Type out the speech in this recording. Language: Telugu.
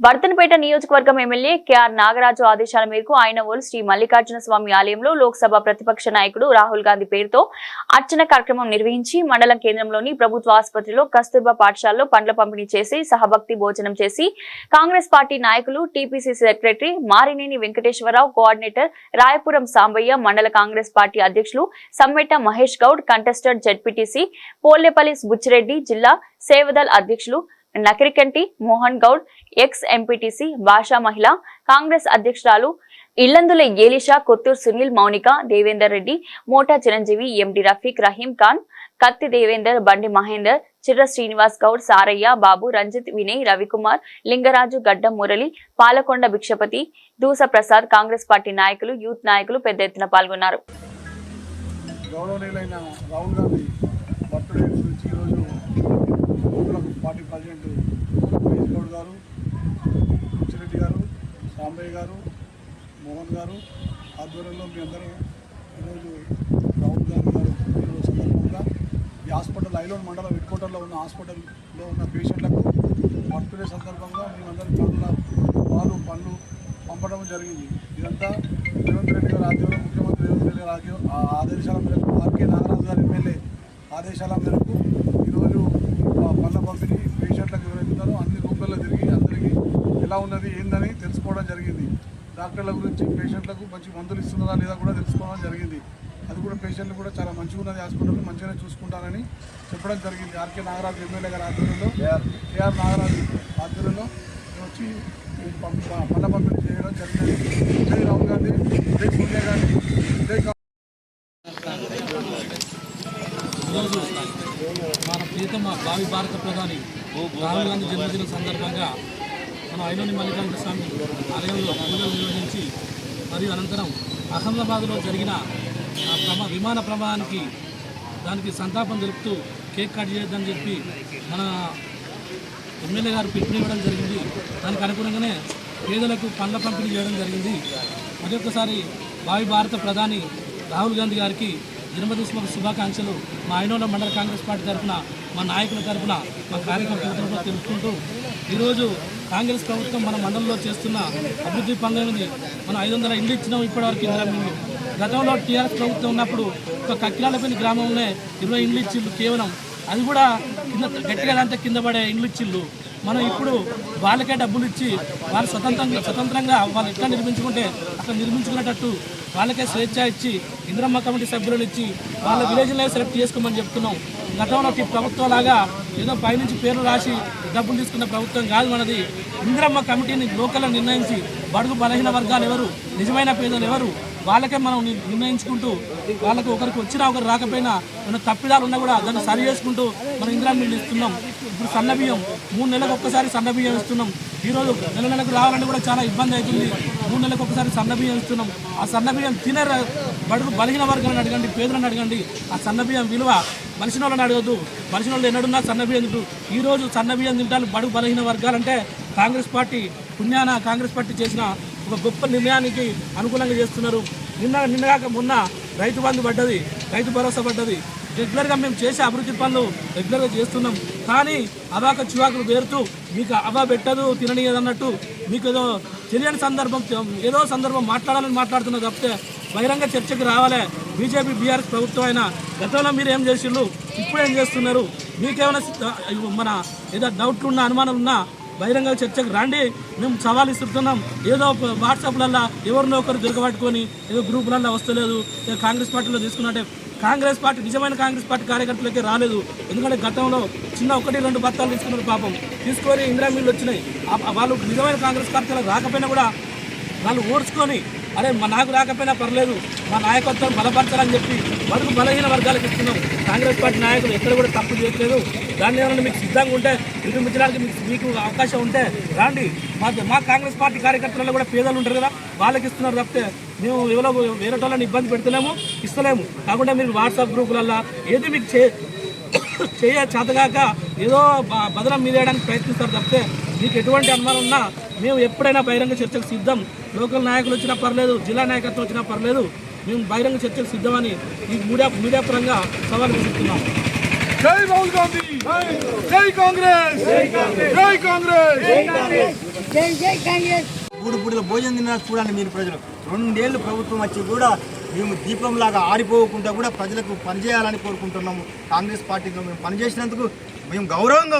వర్ధన్పేట నియోజకవర్గం ఎమ్మెల్యే కెఆర్ నాగరాజు ఆదేశాల మేరకు ఆయన ఓలు శ్రీ మల్లికార్జున స్వామి ఆలయంలో లోక్సభ ప్రతిపక్ష నాయకుడు రాహుల్ గాంధీ పేరుతో అర్చన కార్యక్రమం నిర్వహించి మండలం కేంద్రంలోని ప్రభుత్వ ఆసుపత్రిలో కస్తూర్బా పాఠశాలలో పండ్ల పంపిణీ చేసి సహభక్తి భోజనం చేసి కాంగ్రెస్ పార్టీ నాయకులు TPC secretary Marineni Venkateswararao coordinator Rayapuram Sambaiah మండల కాంగ్రెస్ పార్టీ అధ్యక్షులు సమ్మెట మహేష్ గౌడ్ కంటెస్టెడ్ జడ్పీటీసీ పోలేపల్లి బుచ్చిరెడ్డి జిల్లా సేవదల్ అధ్యక్షులు నకిరికంటి మోహన్ గౌడ్ ఎక్స్ ఎంపీటీసీ భాషా మహిళ కాంగ్రెస్ అధ్యక్షురాలు ఇల్లందుల ఏలిషా కొత్తూరు సునీల్ మౌనిక దేవేందర్ రెడ్డి మోటా చిరంజీవి ఎండి రఫీక్ రహీం ఖాన్ కత్తి దేవేందర్ బండి మహేందర్ చిర్ర శ్రీనివాస్ గౌడ్ సారయ్య బాబు రంజిత్ వినయ్ రవికుమార్ లింగరాజు గడ్డం మురళి పాలకొండ భిక్షపతి దూస ప్రసాద్ కాంగ్రెస్ పార్టీ నాయకులు యూత్ నాయకులు పెద్ద ఎత్తున పాల్గొన్నారు. గౌరవనీయులైన పార్టీ ప్రెసిడెంట్ మహేష్ గౌడ్ గారు పిచ్చిరెడ్డి గారు సాంబయ్య గారు మోహన్ గారు ఆధ్వర్యంలో మీ అందరూ ఈరోజు రాహుల్ గాంధీ గారు ఈరోజు సందర్భంగా ఈ హాస్పిటల్ ఐలోన్ మండలం హెడ్ క్వార్టర్లో ఉన్న హాస్పిటల్లో ఉన్న పేషెంట్లకు బర్త్డే సందర్భంగా మేమందరం చాలా పాలు పళ్ళు పంపడం జరిగింది. ఇదంతా రేవంత్ రెడ్డి గారు ఆధ్వర్యంలో ముఖ్యమంత్రి రేవంత్ రెడ్డి గారి ఆ ఆదేశాల మేరకు ఆర్కే నాగరాజు గారి ఎమ్మెల్యే ఆదేశాల మేరకు పళ్ళ పంపిణీ పేషెంట్లకు ఎవరైతున్నారో అన్ని రూపాయల్లో తిరిగి అందరికీ ఎలా ఉన్నది ఏందని తెలుసుకోవడం జరిగింది. డాక్టర్ల గురించి పేషెంట్లకు మంచి మందులు ఇస్తున్నారా లేదా కూడా తెలుసుకోవడం జరిగింది. అది కూడా పేషెంట్లు కూడా చాలా మంచిగా ఉన్నది హాస్పిటల్ మంచిగానే చూసుకుంటారని చెప్పడం జరిగింది. ఆర్కే నాగరాజు ఎమ్మెల్యే గారి ఆధ్వర్యంలో. కేఆర్. నాగరాజు ఆధ్వర్యంలో వచ్చి పంపిణీ చేయడం భావి భారత ప్రధాని రాహుల్ గాంధీ జన్మదినం సందర్భంగా మన ఐలోని మల్లికార్జున స్వామి ఆలయంలో పూజలు నిర్వహించి మరియు అనంతరం అహ్మదాబాద్లో జరిగిన ప్రమా విమాన ప్రమాదానికి దానికి సంతాపం తెలుపుతూ కేక్ కట్ చేయొద్దని చెప్పి మన ఎమ్మెల్యే గారు పిలుపునివ్వడం జరిగింది. దానికి అనుగుణంగానే పేదలకు పండ్ల పంపిణీ చేయడం జరిగింది. మరి ఒక్కసారి భావి భారత ప్రధాని రాహుల్ గాంధీ గారికి జన్మదిన శుభాకాంక్షలు మా ఐనోల మండల కాంగ్రెస్ పార్టీ తరఫున మా నాయకుల తరఫున మా కార్యకర్తల తరఫున తెలుపుకుంటూ ఈరోజు కాంగ్రెస్ ప్రభుత్వం మన మండలంలో చేస్తున్న అభివృద్ధి పనులనేది మనం ఐదు వందల ఇండ్లు ఇచ్చినాం ఇప్పటివరకు ఇందిరా గతంలో టీఆర్ఎస్ ప్రభుత్వం ఉన్నప్పుడు ఒక కక్కిరాలపల్లి గ్రామంలోనే ఇరవై ఇండ్లు ఇచ్చిళ్ళు కేవలం. అది కూడా కింద గట్టిగా అంతా కింద పడే ఇండ్లు ఇచ్చిళ్ళు. మనం ఇప్పుడు వాళ్ళకే డబ్బులు ఇచ్చి వాళ్ళు స్వతంత్రంగా స్వతంత్రంగా వాళ్ళు ఎట్లా నిర్మించుకుంటే అక్కడ నిర్మించుకునేటట్టు వాళ్ళకే స్వేచ్ఛ ఇచ్చి ఇంద్రమ్మ కమిటీ సభ్యులను ఇచ్చి వాళ్ళ విలేజ్లో సెలెక్ట్ చేసుకోమని చెప్తున్నాం. గతంలో ప్రభుత్వం లాగా ఏదో పైనుంచి పేర్లు రాసి డబ్బులు తీసుకున్న ప్రభుత్వం కాదు మనది. ఇంద్రమ్మ కమిటీని లోకల్లో నిర్ణయించి బడుగు బలహీన వర్గాలు ఎవరు నిజమైన పేదలు ఎవరు వాళ్ళకే మనం నిర్ణయించుకుంటూ వాళ్ళకు ఒకరికి వచ్చినా ఒకరు రాకపోయినా మన తప్పిదాలు ఉన్నా కూడా దాన్ని సరి చేసుకుంటూ మనం ఇందిరాన్ని ఇస్తున్నాం. ఇప్పుడు సన్నబియ్యం మూడు నెలలకు ఒక్కసారి సన్నబియ్యం ఇస్తున్నాం. ఈరోజు నెల నెలకు రావాలంటే కూడా చాలా ఇబ్బంది అవుతుంది. మూడు నెలలకు ఒకసారి సన్నబియ్యం ఇస్తున్నాం. ఆ సన్నబియ్యం తినే బడుగు బలహీన వర్గాలను అడగండి పేదలను అడగండి. ఆ సన్నబియ్యం విలువ మనిషిన వాళ్ళని అడగద్దు. మనిషి వాళ్ళు ఎన్నడున్నా సన్నబియ్యం తింటూ. ఈ రోజు తింటాను బడుగు బలహీన వర్గాలంటే కాంగ్రెస్ పార్టీ పుణ్యాన కాంగ్రెస్ పార్టీ చేసిన ఒక గొప్ప నిర్ణయానికి అనుకూలంగా చేస్తున్నారు. నిన్న నిన్నగాక మొన్న రైతు బంధు పడ్డది రైతు భరోసా పడ్డది. రెగ్యులర్గా మేము చేసే అభివృద్ధి పనులు రెగ్యులర్గా చేస్తున్నాం. కానీ అవాక చివాకులు పేరుతూ మీకు అవా పెట్టదు తిననీయదన్నట్టు మీకు ఏదో తెలియని సందర్భం ఏదో సందర్భం మాట్లాడాలని మాట్లాడుతున్నా తప్పితే బహిరంగ చర్చకు రావాలి. బీజేపీ బీఆర్ఎస్ ప్రభుత్వం అయినా గతంలో మీరు ఏం చేసిండ్రు? ఇప్పుడు ఏం చేస్తున్నారు? మీకేమైనా మన ఏదో డౌట్లు ఉన్నా అనుమానాలు ఉన్నా బహిరంగ చర్చకు రండి. మేము సవాల్ ఇస్తున్నాం ఏదో వాట్సాప్లల్లో ఎవరినో ఒకరు దిగబట్టుకొని ఏదో గ్రూపులల్లో వస్తలేదు కాంగ్రెస్ పార్టీలో తీసుకున్నట్టే. కాంగ్రెస్ పార్టీ నిజమైన కాంగ్రెస్ పార్టీ కార్యకర్తలకే రాలేదు. ఎందుకంటే గతంలో చిన్న ఒకటి రెండు బత్తాలు తీసుకున్నారు పాపం. తీసుకొని ఇందిరా మిల్లు వచ్చినాయి. వాళ్ళు నిజమైన కాంగ్రెస్ పార్టీలకు రాకపోయినా కూడా వాళ్ళు ఓడ్చుకొని అరే మా నాకు రాకపోయినా పర్లేదు. మా నాయకత్వం బలపరచాలని చెప్పి బడుగు బలహీన వర్గాలకు ఇస్తున్నాం. కాంగ్రెస్ పార్టీ నాయకులు ఎక్కడ కూడా తప్పు చేయట్లేదు. దాన్ని ఏమైనా మీకు సిద్ధంగా ఉంటే నిర్మించడానికి మీకు మీకు అవకాశం ఉంటే రాండి. మా మా కాంగ్రెస్ పార్టీ కార్యకర్తలలో కూడా పేదలు ఉంటారు కదా వాళ్ళకి ఇస్తున్నారు తప్పితే మేము ఎవరో వేరే వాళ్ళని ఇబ్బంది పెడతలేము ఇస్తలేము. కాకుండా మీరు వాట్సాప్ గ్రూపులల్లో ఏది మీకు చే చేయ చేతగాక ఏదో బ- బదనం మీదేయడానికి ప్రయత్నిస్తారు తప్పితే మీకు ఎటువంటి అనుమానం ఉన్నా మేము ఎప్పుడైనా బహిరంగ చర్చకు సిద్ధం. లోకల్ నాయకులు వచ్చినా పర్లేదు జిల్లా నాయకత్వం వచ్చినా పర్లేదు మేము బహిరంగ చర్చకు సిద్ధమని ఈ మీడియా మీడియా పరంగా సవాల్ విసురుతున్నాం. జై రాహుల్ గాంధీ! జై కాంగ్రెస్! జై కాంగ్రెస్! మూడు పూటల భోజనం తిన్నా చూడండి మీరు ప్రజలు. రెండేళ్ళు ప్రభుత్వం వచ్చి కూడా మేము దీపంలాగా ఆరిపోకుండా కూడా ప్రజలకు పనిచేయాలని కోరుకుంటున్నాము. కాంగ్రెస్ పార్టీలో మేము పనిచేసినందుకు మేము గౌరవంగా